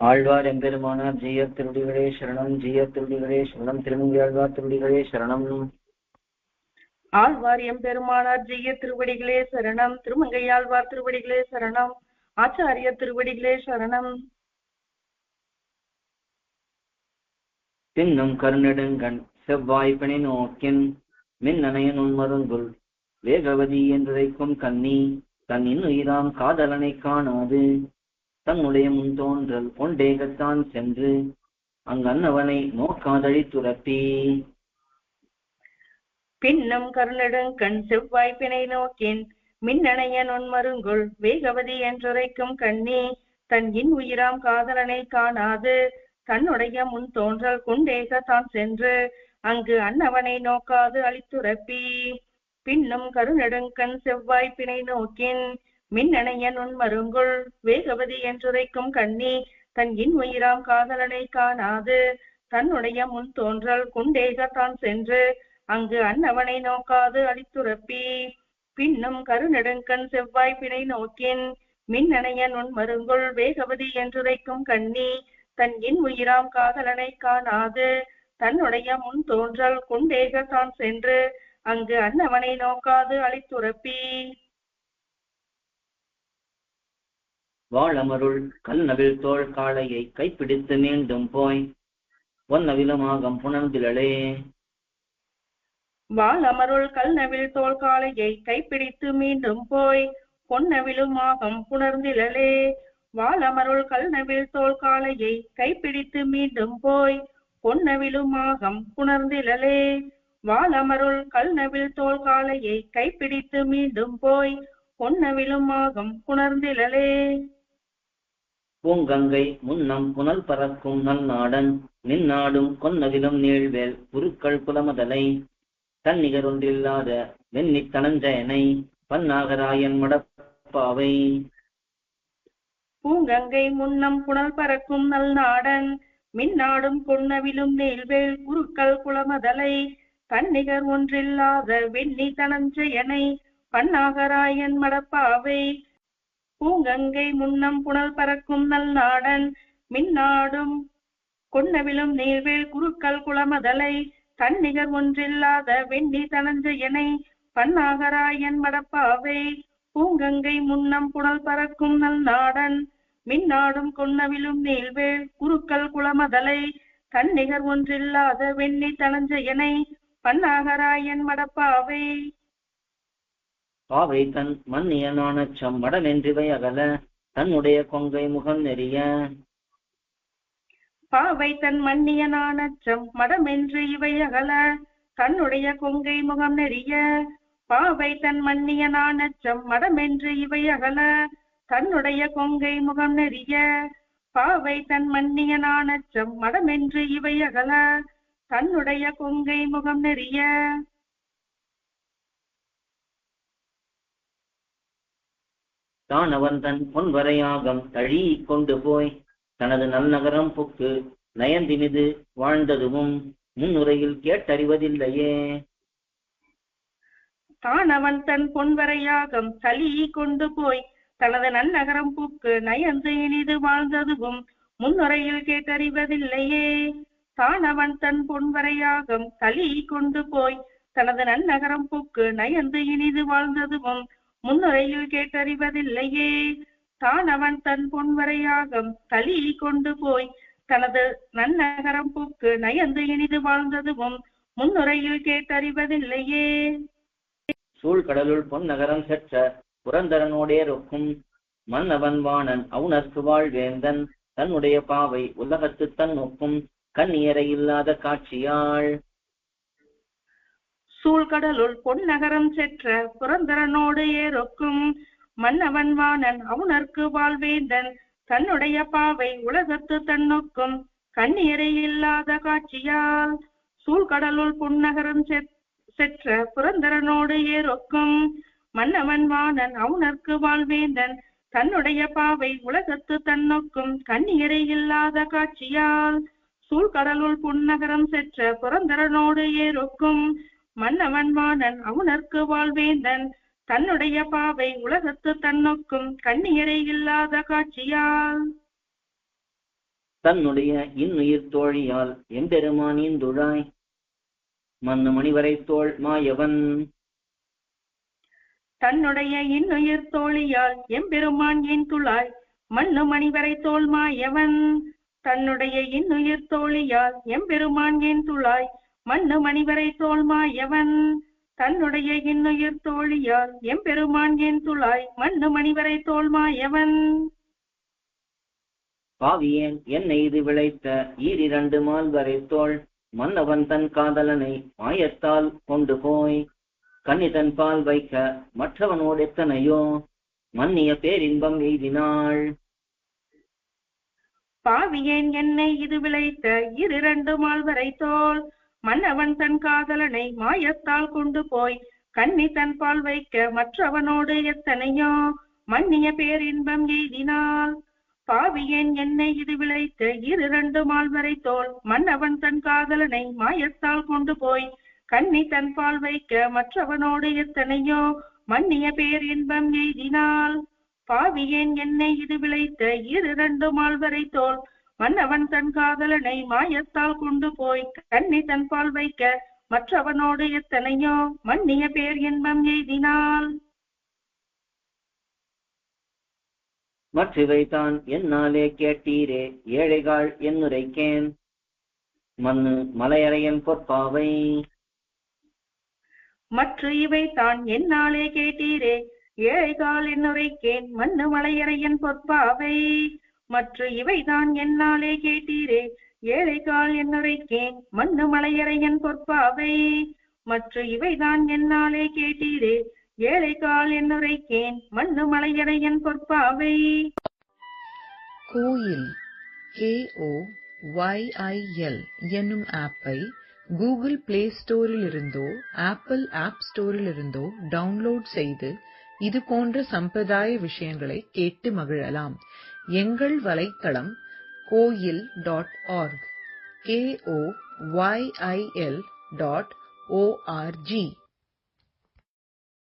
ஆழ்வார் எம்பெருமானார் ஜெய திருடிகளே சரணம் ஜெய திருடிகளே சரணம் திருமங்கி ஆழ்வார் திருடிகளே சரணம். ஆழ்வார் எம்பெருமானார் ஜெய திருவடிகளே சரணம் திருமங்கையாழ்வார் திருவடிகளே சரணம் ஆச்சாரிய திருவடிகளே சரணம். பின்னும் கருநெடுங்கண் செவ்வாய்ப்பினை நோக்கின் மின்னணையன் உண்மருங்குல் வேகவதி என்றுரைக்கும் கன்னி தன் இன்னுயிராம் காதலனை காணாது. தன்னுடைய முன் தோன்றல் கொண்டேகத்தான் சென்று அங்கன்னவனை நோக்காதழி துரப்பி பின்னும் கருணெடுங்கண் செவ்வாய் பிணை நோக்கின் மின்னணைய நொன்மருங்குள் வேகவதி என்றுரைக்கும் கண்ணி தன் இன் உயிராம் காதலனை காணாது தன்னுடைய முன் தோன்றல் குண்டேக தான் சென்று அங்கு அன்னவனை நோக்காது அழித்துரப்பி. பின்னும் கருநெடுங்கண் செவ்வாய் நோக்கின் மின்னணைய நுண்மருங்குள் வேகவதி என்றுரைக்கும் கண்ணி தன் இன் உயிராம் காதலனை காணாது. தன்னுடைய முன் தோன்றல் குண்டேக தான் சென்று அங்கு அன்னவனை நோக்காது அழித்துரப்பி பின்னும் கருநெடுங்கண் செவ்வாய் பிணை நோக்கின் மின்னணைய நுண்மருங்குள் வேகவதி என்றுரைக்கும் கண்ணி தன் இன் உயிராம் காதலனை காணாது. தன்னுடைய முன் தோன்றல் குண்டேக தான் சென்று அங்கு அன்னவனை நோக்காது அழித்துரப்பி வாழமருள் கண்ணவில் தோல் காளையை கைப்பிடித்து மீண்டும் போய் ஒன்னவிலுமாகம் புணர்ந்திழலே வாழமருள் கல்நவில் தோல் காளையை கைப்பிடித்து மீண்டும் போய் பொன்னவிலும் ஆகம் வாழமருள் கல்நவில் தோல் காளையை கைப்பிடித்து மீண்டும் போய் பொன்னவிலுமாகம் ஆகம் வாழமருள் கல்நவில் தோல் காளையை கைப்பிடித்து மீண்டும் போய் பொன்னவிலுமாகம் ஆகம் பூங்கங்கை முன்னம் புனல் பறக்கும் நல்நாடன் நின்னாடும் கொன்னதிலும் நீழ்வேல் குருக்கள் புலமதலை. தன்னிகரொன்றில்லாத வெண்ணித் தனஞ்சயனை பன்னாகராயன் மடப்பாவை. பூங்கங்கை முன்னம் புனல் பறக்கும் நல்நாடன். மின்னாடும் கொன்னவிலும் நீள்வேல் குருக்கள் குளமதலை தன்னிகர் ஒன்றில்லாத வெண்ணி தனஞ்சயனை பன்னாகராயன் மடப்பாவை. பூங்கங்கை முன்னம் புனல் பறக்கும் நல்நாடன் மின்னாடும் கொன்னவிலும் நீர்வேல் குருக்கள் குளமதலை தன்னிகர் ஒன்றில்லாத வெண்ணி தனஞ்சயனை பன்னாகராயன் மடப்பாவை பூங்கங்கை முன்னம் புனல் பறக்கும் நல்நாடன் மின்னாடும் கொன்னவிலும் நீள்வேல் குருக்கள் குளமதலை தன்னிகர் ஒன்றில்லாத வெண்ணி தனஞ்சயனை பன்னாகராயன் மடப்பாவை. பாவை தன் மன்னியனான செம்மடமென்றிவை அகல தன்னுடைய கொங்கை முகம் நெறிய. பாவை தன் மன்னிய செம்மடமென்று இவை அகல தன்னுடைய கொங்கை முகம் நெறிய. பாவை தன் மன்னிய செம்மடமென்று இவை அகல தன்னுடைய கொங்கை முகம் நெறிய. பாவை தன் மன்னிய செம்மடமென்று இவை அகல தன்னுடைய கொங்கை முகம் நெறிய. தான் அவன் தன் பொன்வரையாகம் தழி கொண்டு போய் தனது நல்நகரம் புக்கு நயந்தினிது வாழ்ந்ததுவும் முன்னுரையில் கேட்டறிவதில்லையே. தான் அவன் தன் பொன்வரையாகம் தளி கொண்டு போய் தனது நன்னகரம் பூக்கு நயந்து இனிது வாழ்ந்ததுவும் முன்னுரையில் கேட்டறிவதில்லையே. தான் அவன் தன் பொன்வரையாகம் தளி கொண்டு போய் தனது நன்னகரம் பூக்கு நயந்து இனிது வாழ்ந்ததுவும் முன்னுரையில் கேட்டறிவதில்லையே. தான் அவன் தன் பொன்வரையாகம் தலி கொண்டு போய் தனது நன்னகரம் பூக்கு நயந்து இனிது வாழ்ந்ததுவும் முன்னுரையில் கேட்டறிவதில்லையே. சூழ்கடலுள் பொன் நகரம் செற்ற புரந்தரனோடே இருக்கும் மன்னவன் வாணன் அவுணர்க்கு வாழ்வேந்தன் தன்னுடைய பாவை உலகத்து தன் நோக்கும் கண்ணியரை இல்லாத காட்சியாள். சூழ்கடலுள் பொன்னகரம் செற்ற புரந்தரனோடு ஏறொக்கும் மன்னவன் வாணன் அவுணர்க்கு வாழ்வேந்தன். தன்னுடைய பாவை உலகத்து தன்னொக்கும் கண்ணீரை இல்லாத காட்சியால் சூழ்கடலுள் புன்னகரம் செற்ற புரந்தரனோடு ஏறொக்கும் மன்னவன் வாணன் அவுணர்க்கு வாழ்வேந்தன். தன்னுடைய பாவை உலகத்து தன்னொக்கும் கண்ணீரை இல்லாத காட்சியால் சூழ்கடலுள் புன்னகரம் செற்ற புரந்தரனோடு ஏறொக்கும் மன்னவன் வாணன் அவுணர்க்கு வாழ்வேந்தன். தன்னுடைய பாவை உலகத்து தன்னொக்கும் கண்ணியரை இல்லாத காட்சியால். தன்னுடைய இன்னுயிர் தோழியால் எம்பெருமானின் துழாய் மன்னு மணிவரை தோள் மாயவன். தன்னுடைய இன்னுயிர் தோழியால் எம்பெருமான் என் துளாய் மண்ணு மணிவரை தோல் மாயவன். தன்னுடைய இன்னுயிர் தோழியால் எம்பெருமான் என் துளாய் மண்ணு மணிவரை தோல் மாயவன். தன்னுடைய இன்னுயிர் தோழியால் எம்பெருமான் என் துளாய் மண்ணு மணிவரை தோல் மாயவன். பாவியேன் என்னை இது விளைத்த ஈரிரண்டு மால்வரை தோள் மன்னவன் தன் காதலனை மாயத்தால் கொண்டு போய். கன்னி தன் பால் வைக்க மற்றவனோடு எத்தனையோ. மன்னிய பேரின்பம் எய்தினாள். பாவியேன் என்னை இது விளைத்த இரண்டு மால்வரை தோல். மன்னவன் தன் காதலனை மாயத்தால் கொண்டு போய் கண்ணி தன் பால் வைக்க மற்றவனோடு எத்தனையோ மன்னிய பேரின்பம் எய்தினால் பாவியேன் என்னை இது விளைத்த இரண்டு மால்வரை தோல். மன்னவன் தன் காதலனை மாயத்தால் கொண்டு போய் கண்ணி தன் பால் வைக்க மற்றவனோடு எத்தனையோ மன்னிய பேரின்பம் எய்தினால் பாவியேன் என்னை இது விளைத்த இரண்டு மால்வரை தோல். மன்னவன் தன் காதலனை மாயத்தால் கொண்டு போய் கன்னி தன் பால் வைக்க மற்றவனோடு எத்தனையோ மன்னிய பேர் இன்பம் எய்தினாள். மற்றவை தான் என்னாலே கேட்டீரே ஏழைகாள் என்னுரைக்கேன். மண்ணு மலையறையன் பொற்பாவை. மற்ற இவை தான் என்னாலே கேட்டீரே ஏழைகால் என்னுரைக்கேன். மண்ணு மலையறையன் பொற்பாவை. மற்ற இவைதான் என்னாலே கேட்டீரே. ஏழைகால் என்னுரைக்கேன் மண்ணு மலையறையன் பொற்பாவை. மற்ற இவைதான் என்னாலே கேட்டீரே. ஏழை கால் என்னுரைக்கேன் மண்ணு மலையறையன் பொற்பாவை. கோயில் கேஓ ஒய்ஐஎல் என்னும் ஆப்பை கூகுள் பிளே ஸ்டோரில் இருந்தோ ஆப்பிள் ஆப் ஸ்டோரிலிருந்தோ டவுன்லோட் செய்து இது போன்ற சம்பிரதாய விஷயங்களை கேட்டு மகிழலாம். எங்கள் வலைத்தளம் கோயில் dot org K O YIL dot ORG